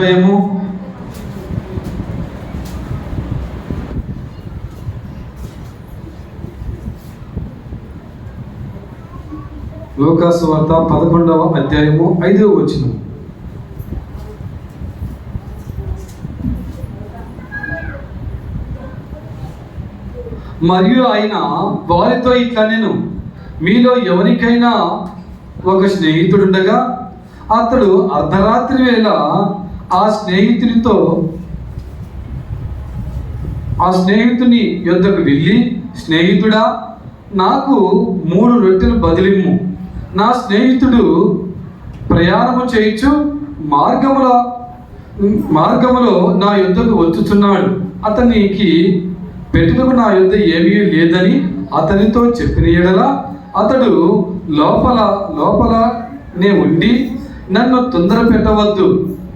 అధ్యాయము లోకాసు వార్త పదకొండవ అధ్యాయము ఐదవ వచనం. మరియు ఆయన వారితో ఇట్లా నేను మీలో ఎవరికైనా ఒక స్నేహితుడుండగా అతడు అర్ధరాత్రి వేళ ఆ స్నేహితునితో ఆ స్నేహితుని యొద్దకు వెళ్ళి స్నేహితుడా నాకు మూడు రొట్టెలు బదిలిమ్ము. నా స్నేహితుడు ప్రయాణము చేయొచ్చు మార్గముల మార్గములో నా యుద్ధకు వచ్చుచున్నాడు. అతనికి పెట్టుకు నా యుద్ధ ఏమీ లేదని అతనితో చెప్పిన ఎడల అతడు లోపల లోపలనే ఉండి నన్ను తొందర పెట్టవద్దు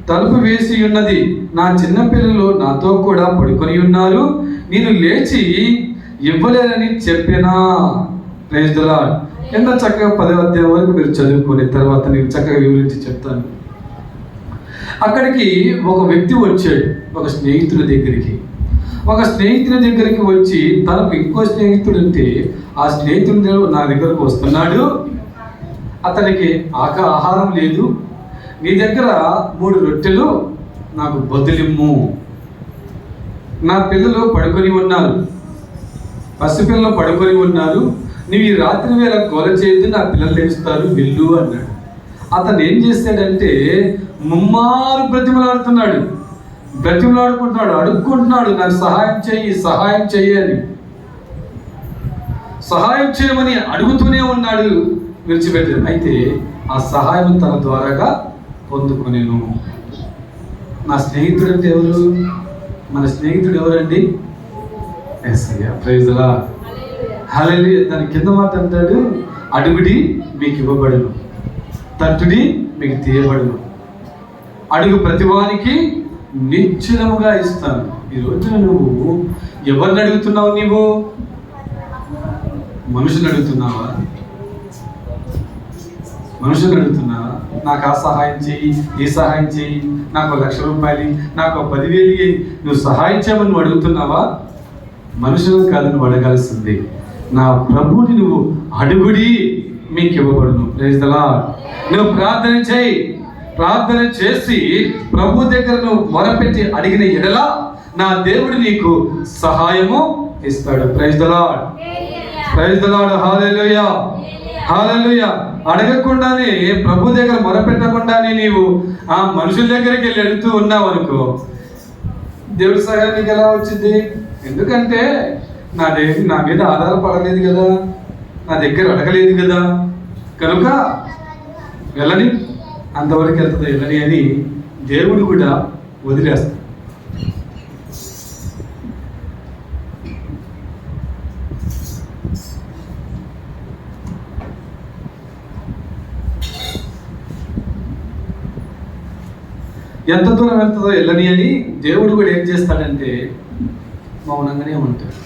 తలుపు వేసి ఉన్నది. నా చిన్నపిల్లలు నాతో కూడా పడుకొని ఉన్నారు. నేను లేచి ఇవ్వలేనని చెప్పినా. ప్రేజ్దలా ఎంత చక్కగా పదవ అధ్యాయం వరకు మీరు చదువుకునే తర్వాత నేను చక్కగా వివరించి చెప్తాను. అక్కడికి ఒక వ్యక్తి వచ్చాడు. ఒక స్నేహితుడి దగ్గరికి. ఒక స్నేహితుడి దగ్గరికి వచ్చి తనకు ఇంకో స్నేహితుడు ఉంటే ఆ స్నేహితుడి నా దగ్గరకు వస్తున్నాడు. అతనికి ఆక ఆహారం లేదు. నీ దగ్గర మూడు రొట్టెలు నాకు బదులిమ్ము నా పిల్లలు పడుకొని ఉన్నారు. పసిపిల్లలు పడుకొని ఉన్నారు. నువ్వు ఈ రాత్రి వేళ గోల చేయొద్దు నా పిల్లలు లేస్తారు వెళ్ళు అన్నాడు. అతను ఏం చేశాడంటే ముమ్మారు బ్రతిమలాడుతున్నాడు. బ్రతిమలాడుకుంటున్నాడు అడుక్కుంటున్నాడు నాకు సహాయం చెయ్యి సహాయం చెయ్యి అని. సహాయం చేయమని అడుగుతూనే ఉన్నాడు విడిచిపెట్టాడు. అయితే ఆ సహాయం తన ద్వారాగా పొందుకునేను. నా స్నేహితుడు అంటే ఎవరు? మన స్నేహితుడు ఎవరండి? ఎస్ అయ్యా ప్రైజ్లా హలలి దాని కింద మాట అంటాడు అడుగుడి మీకు ఇవ్వబడును. తట్టుడి మీకు తీయబడును. అడుగు ప్రతివానికి నిశ్చలముగా ఇస్తాను. ఈ నువ్వు ఎవరిని అడుగుతున్నావు నీవు? మనుషులు అడుగుతున్నావా? మనుషులు అడుగుతున్నావా? నాకు ఆ సహాయం చెయ్యి ఈ సహాయం చెయ్యి నాకు లక్ష రూపాయలు నాకు పదివేలు. నువ్వు సహాయం చేయమని నువ్వు అడుగుతున్నావా? మనుషులను కాదు నువ్వు అడగాల్సింది. నా ప్రభుని నువ్వు అడుగుడి మీకు ఇవ్వబడును. Lord. నువ్వు ప్రార్థన చేయి. ప్రార్థన చేసి ప్రభు దగ్గర నువ్వు మొరపెట్టి అడిగిన ఎడల నా దేవుడు నీకు సహాయము ఇస్తాడు. Praise the lord praise the lord అడగకుండానే ప్రభు దగ్గర మొరపెట్టకుండానే నీవు ఆ మనుషుల దగ్గరికి వెళ్ళి అడుగుతూ ఉన్నావు అనుకో. దేవుడి సహాయం నీకు ఎలా వచ్చింది? ఎందుకంటే నా దగ్గర నా మీద ఆధారపడలేదు కదా. నా దగ్గర అడగలేదు కదా. కనుక వెళ్ళని. అంతవరకు వెళ్తుంది వెళ్ళని అని దేవుడు కూడా వదిలేస్తాడు. ఎంత దూరం వెళ్తుందో వెళ్ళని అని దేవుడు కూడా ఏం చేస్తాడంటే మౌనంగానే ఉంటాడు.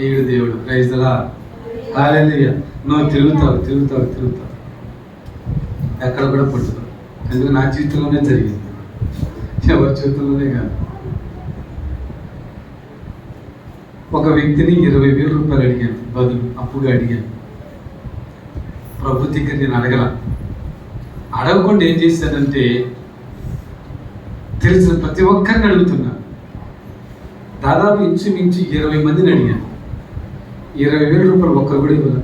అయ్యుడు దేవుడు ప్రైజ్లా హాలేలుయ నువ్వు తిరుగుతావు తిరుగుతావు తిరుగుతావు. ఎక్కడ కూడా పుట్టుతావు ఎందుకు నా జీవితంలోనే జరిగింది. ఎవరి జీవితంలోనే కాదు. ఒక వ్యక్తిని ఇరవై వేల రూపాయలు అడిగాను. బదులు అప్పుగా అడిగాను. ప్రభు దగ్గర నేను అడగల. అడగకుండా ఏం చేశానంటే తెలిసిన ప్రతి ఒక్కరిని అడుగుతున్నా. దాదాపు ఇంచుమించు ఇరవై మందిని అడిగాను. ఇరవై వేల రూపాయలు ఒక్కరు కూడా ఇవ్వాలి.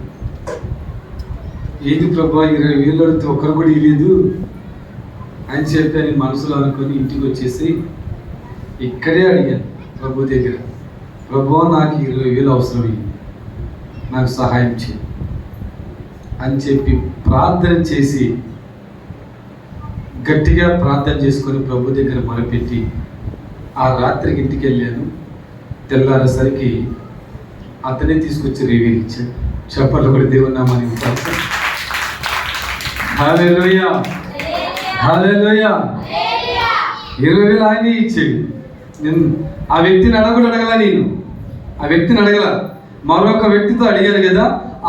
ఏది ప్రభా ఇరవై వేలు అడిగితే ఒక్కరు కూడా ఇవ్వలేదు? అని చెప్పి అని మనసులో అనుకొని ఇంటికి వచ్చేసి ఇక్కడే అడిగాను ప్రభు దగ్గర. ప్రభు నాకు ఇరవై వేలు అవసరం నాకు సహాయం చేయి అని చెప్పి ప్రార్థన చేసి గట్టిగా ప్రార్థన చేసుకొని ప్రభు దగ్గర మొరపెట్టి ఆ రాత్రికి ఇంటికి వెళ్ళాను. తెల్లారేసరికి అతనే తీసుకొచ్చి రివ్యూ ఇచ్చాడు. చెప్పట్లు కూడా దేవుని నామని హాలేలోయ హాలేలోయ ఇరవై వేలు ఆయనే ఇచ్చాడు. నేను ఆ వ్యక్తిని అడగడు అడగల నేను. ఆ వ్యక్తిని అడగల. మరొక వ్యక్తితో అడిగాను కదా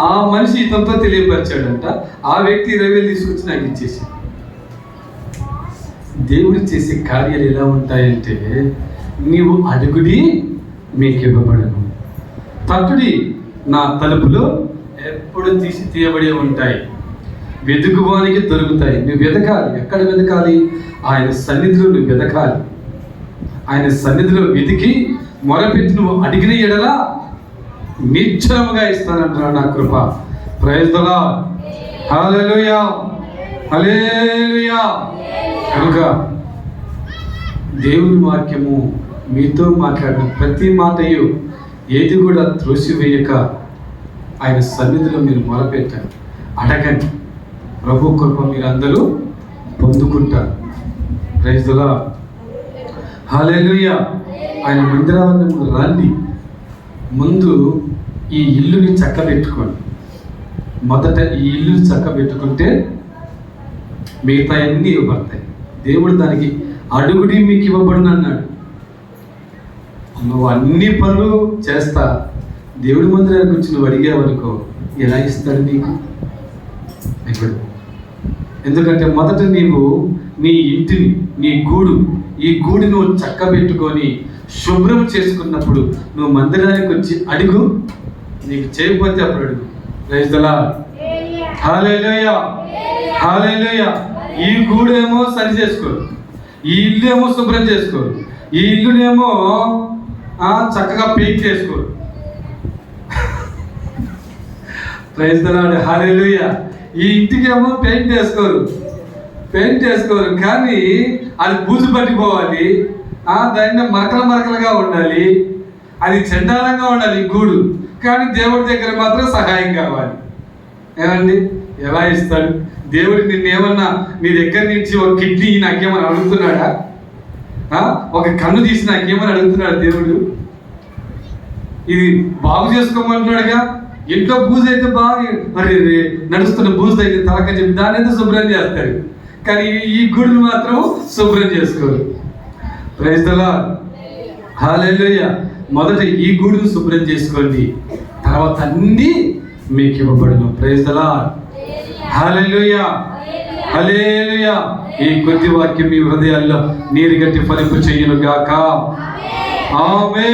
ఆ మనిషి ఇతంతో తెలియపరిచాడంట. ఆ వ్యక్తి ఇరవై వేలు తీసుకొచ్చి నాకు ఇచ్చేసాడు దేవుడు చేసే కార్యాలు ఎలా ఉంటాయంటే నీవు అడుగుడి మీకు ఇవ్వబడను తట్టుడి నా తలుపులు ఎప్పుడు తీసి తీయబడి ఉంటాయి. వెతుకువానికి దొరుకుతాయి. నువ్వు వెతకాలి ఎక్కడ వెతకాలి ఆయన సన్నిధిలో నువ్వు వెతకాలి ఆయన సన్నిధిలో వెతికి మొరపెట్టి నువ్వు అడిగిన ఎడలా నిశ్చలముగా ఇస్తానంటున్నాడు నా కృప. ప్రయోజనలా హల్లెలూయా హల్లెలూయా కనుక దేవుని వాక్యము మీతో మాట్లాడిన ప్రతి మాటయు ఏది కూడా త్రోసివేయక ఆయన సన్నిధిలో మీరు మొరపెట్టండి. అడగండి. ప్రభు కృప మీరు అందరూ పొందుకుంటారు ప్రైజ్లా హాలేలుయ ఆయన మందిరాలను రండి. ముందు ఈ ఇల్లుని చక్కబెట్టుకోండి. మొదట ఈ ఇల్లుని చక్కబెట్టుకుంటే మిగతా అన్నీ ఇవ్వబడతాయి. దేవుడు దానికి అడుగుడి మీకు ఇవ్వబడును అన్నాడు. నువ్వు అన్ని పనులు చేస్తా. దేవుడి మందిరానికి వచ్చి నువ్వు అడిగేవనుకో ఎలా ఇస్తాడు నీకు? ఇప్పుడు ఎందుకంటే మొదట నీవు నీ ఇంటిని నీ గూడు ఈ గూడు నువ్వు చక్కబెట్టుకొని శుభ్రం చేసుకున్నప్పుడు నువ్వు మందిరానికి వచ్చి అడుగు నీకు చేయకపోతే అప్పుడు అడుగు. రైతులా హాలేలోయ. హాలేలోయ. ఈ గూడేమో సరి చేసుకోరు. ఈ ఇల్లు ఏమో శుభ్రం చేసుకోరు. ఈ ఇల్లునేమో చక్కగా పెయింట్ చేసుకోరు ప్రైజ్ తలాడు హాలేలుయ ఈ ఇంటికేమో పెయింట్ వేసుకోరు. పెయింట్ వేసుకోరు కానీ అది బూజు పట్టిపోవాలి. దాన్ని మరకల మరకలుగా ఉండాలి. అది చండాలంగా ఉండాలి గూడు. కానీ దేవుడి దగ్గర మాత్రం సహాయం కావాలి. ఏమండి? ఎలా ఇస్తాడు దేవుడు నిన్నేమన్నా నీ దగ్గర నుంచి ఒక కిడ్నీ నాకేమని అడుగుతున్నాడా? ఒక కన్ను తీసి నాకేమని అడుగుతున్నాడు దేవుడు? ఇది బాగు చేసుకోమంటున్నాడుగా? ఇంట్లో బూజు అయితే బాగా మరి నడుస్తున్న బూజు అయితే తలక చెప్పి దాని అయితే శుభ్రం చేస్తాడు కానీ ఈ- గుడిని మాత్రం శుభ్రం చేసుకోరు. ప్రైజ్లా హాలేలుయ మొదట ఈ గుడిని శుభ్రం చేసుకోండి. తర్వాత అన్నీ మీకు ఇవ్వబడును ప్రైజ్లా హాలేలుయ హలేలుయ ఈ కొద్ది వాక్యం మీ హృదయాల్లో నీరు గట్టి ఫలింపు చెయ్యను గాక ఆమె